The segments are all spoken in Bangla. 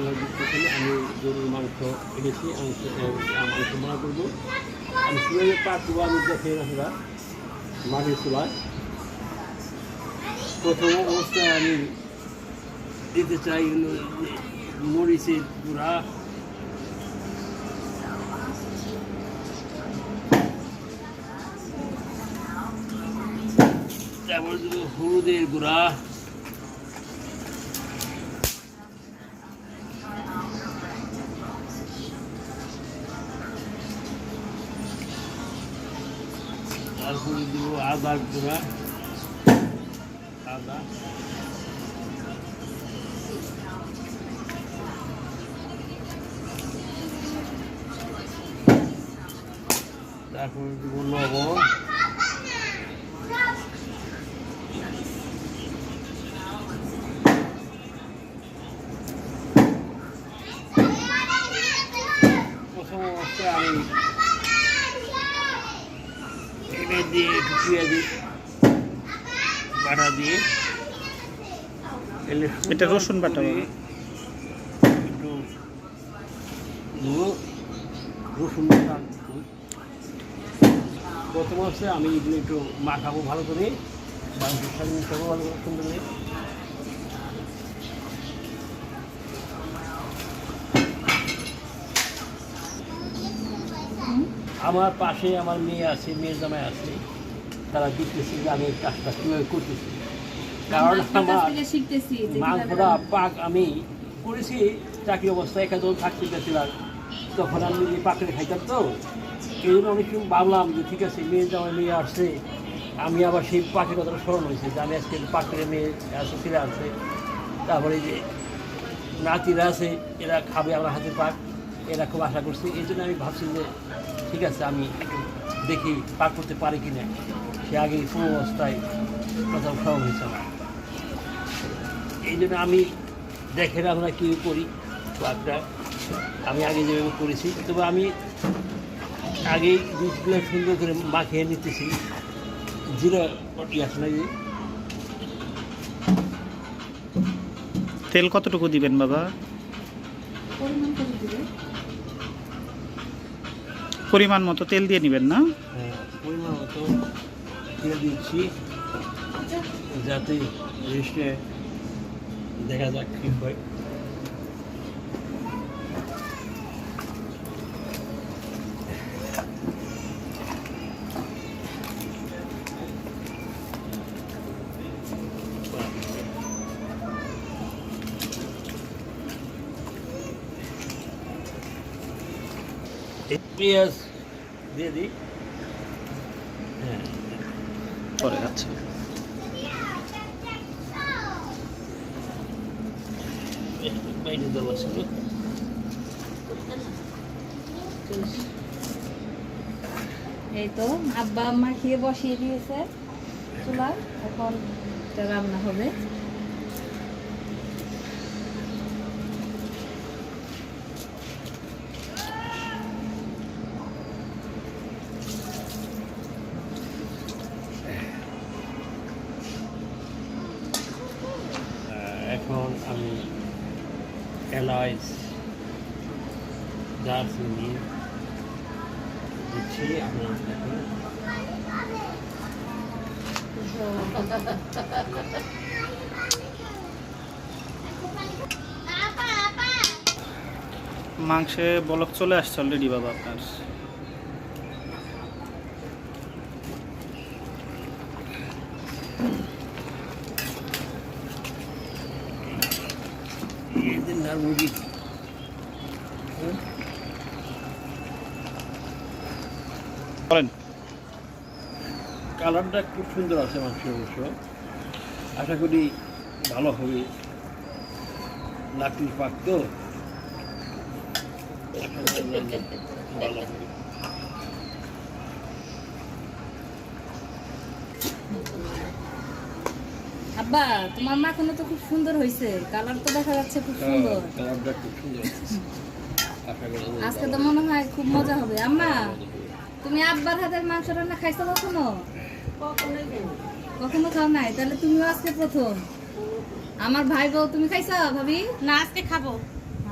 আপনারা দেখতেছেন আমি গরুর মাংস এনেছি, মাংস মাংস মনে করব। আমি কীভাবে পাকবো আমি দেখে আপনারা, মাটির চুলায় প্রথম অবস্থায় আমি দিতে চাই মরিচের গুঁড়া। হলুদের গুঁড়া। তারপরে দিব আদার গুঁড়া। আদা। তারপরে দিব লবণ প্রথম অবস্থায় আমি এটা দিয়ে একটু পেঁয়াজি বাটা দিয়ে। এটা রসুন বাটা। একটু রসুন বাটা প্রথম আমি এগুলো একটু মাখাবো ভালো করে। মাংসের সাথে মিশাবো ভালো করে সুন্দর করে। আমার পাশে আমার মেয়ে আছে মেয়ের জামাই আছে তারা দেখতেছে যে আমি কাজটা কীভাবে করতেছি। কারণ আমার যে মাংসটা পাক আমি করেছি চাকরি অবস্থায় একা যখন থাকতে গেছিলাম তখন আমি এই পাকড়ে খাইতাম তো। এই জন্য আমি সময় ভাবলাম যে ঠিক আছে মেয়ে জামাই মেয়ে আসছে আমি আবার সেই পাখির কথাটা স্মরণ হয়েছে যে আমি আজকে পাকড়ে মেয়ে আসে ফিরে আসছে তারপরে যে নাতিরা আছে এরা খাবে আমার হাতে পাক এরা খুব আশা করছে। এই জন্য আমি ভাবছি যে ঠিক আছে, আমি দেখি পার করতে পারি কি না সে আগে পুরো অবস্থায় প্রথম স্মরণ হয়েছে আমার। এই জন্য আমি দেখেন আমরা কী করি পাকটা আমি আগে যেভাবে করেছি, তবে আমি আগেই দুধগুলো সুন্দর করে মাখিয়ে নিতেছি। জিরা পটি আছে না যে? তেল কতটুকু দিবেন বাবা? পরিমাণ মতো তেল দিয়ে নেবেন না? হ্যাঁ, দেখা যাক পেঁয়াজ দিয়ে দিই। হ্যাঁ। পরে আচ্ছা বাইরে দেওয়া ছিল এই তো আব্বা আম্মা খেয়ে বসিয়ে দিয়েছে। চুলার এখন রান্না হবে আহ, এখন আমি এলাইচ দারচিনি দিচ্ছি আপনার মাংসে বলক চলে আসছে অলরেডি বাবা আপনার। না মুরগি বলেন। কালারটা খুব সুন্দর আছে মাংসের অবশ্য। আশা করি ভালো হবে। লাকড়ির পাক তো। ভালো হবে। আব্বা তোমার মাখানো তো খুব সুন্দর হয়েছে কালার তো দেখা যাচ্ছে খুব সুন্দর। কালারটা খুব সুন্দর আজকে তো মনে হয় খুব মজা হবে। আম্মা তুমি আব্বার হাতের মাংস রান্না খাইছো কখনো? কখনো খাও নাই? তাহলে তুমিও আজকে প্রথম। আমার ভাই বউ তুমি খাইছো ভাবি? না আজকে খাব।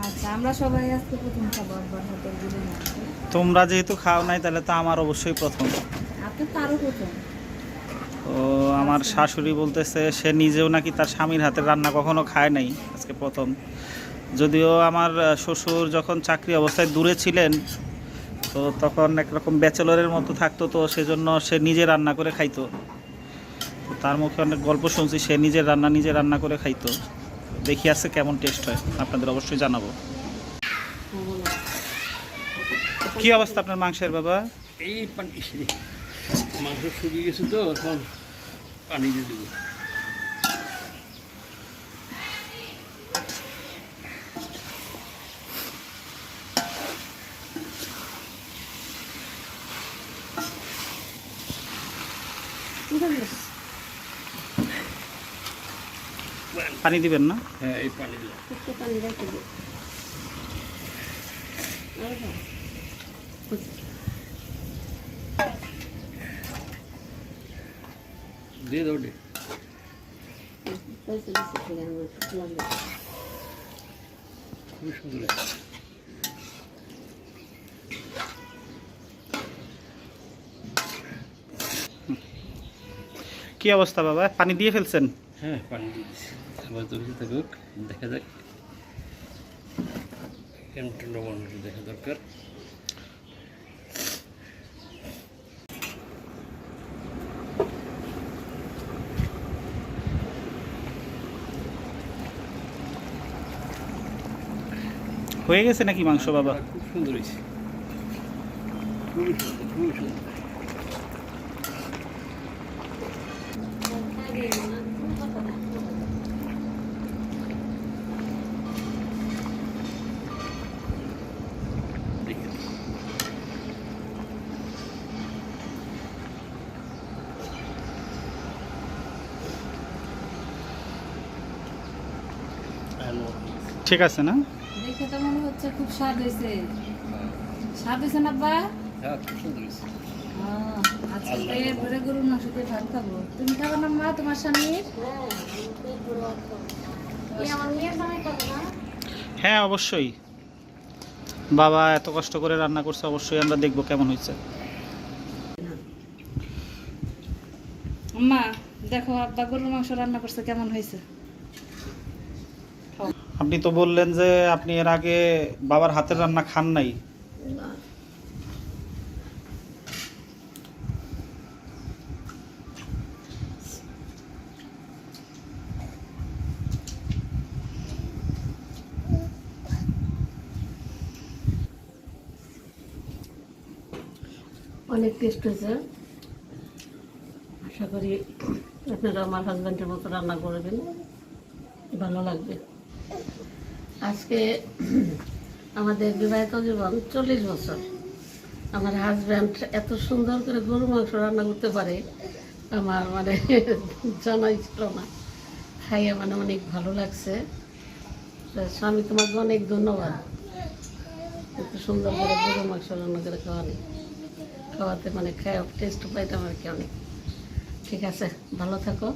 আচ্ছা আমরা সবাই আজকে প্রথম খাব আব্বার হাতের তোমরা যেহেতু খাও নাই তাহলে তো আমার অবশ্যই প্রথম। আপনি তো আরও প্রথম। তো আমার শাশুড়ি বলতেছে সে নিজেও নাকি তার স্বামীর হাতের রান্না কখনো খায় নাই আজকে প্রথম। যদিও আমার শ্বশুর যখন চাকরি অবস্থায় দূরে ছিলেন তো তখন একরকম ব্যাচেলরের মতো থাকতো তো সেজন্য সে নিজে রান্না করে খাইতো। তো তার মুখে অনেক গল্প শুনছি সে নিজের রান্না নিজে রান্না করে খাইতো। দেখি আছে কেমন টেস্ট হয় আপনাদের অবশ্যই জানাব। কি অবস্থা আপনার মাংসের বাবা? এই পানি মাংস শুকিয়ে গেছে তো এখন পানি দিয়ে দেবো পানি দিবেন না হ্যাঁ এই পানি দিলাম একটু পানি রেখে দিয়ে দাও ডে খুবই সুন্দর কি অবস্থা বাবা? পানি দিয়ে ফেলছেন? হ্যাঁ পানি দিয়ে দিচ্ছি আবার দরকার থাকুক দেখা যাক। কেমন লবণ দেখা দরকার। হয়ে গেছে নাকি মাংস বাবা খুব সুন্দর হয়েছে খুবই সুন্দর খুবই সুন্দর। ঠিক আছে না দেখে তো মনে হচ্ছে খুব স্বাদ হয়েছে। স্বাদ হয়েছে না আব্বা? হ্যাঁ আজকে ভরে গরুর মাংস দিয়ে ভাত খাব। তুমি খাবে না মা তোমার স্বামীর হ্যাঁ অবশ্যই। বাবা এত কষ্ট করে রান্না করছে অবশ্যই আমরা দেখব কেমন হয়েছে। মা দেখো আব্বা গরুর মাংস রান্না করছে কেমন হয়েছে? আপনি তো বললেন যে আপনি এর আগে বাবার হাতের রান্না খান নাই। অনেক টেস্ট হয়েছে। আশা করি আপনারা আমার হাজব্যান্ডের মতো রান্না করবেন। ভালো লাগবে। আজকে আমাদের বিবাহিত জীবন চল্লিশ বছর। আমার হাজব্যান্ড এত সুন্দর করে গরু মাংস রান্না করতে পারে, আমার মানে জানাই ছিল না। খাইয়ে মানে অনেক ভালো লাগছে। স্বামী তোমাকে অনেক ধন্যবাদ। এত সুন্দর করে গরু মাংস রান্না করে খাওয়ানি খাওয়াতে মানে খাওয়া টেস্ট পাইতাম আর কি অনেক। ঠিক আছে, ভালো থাকো।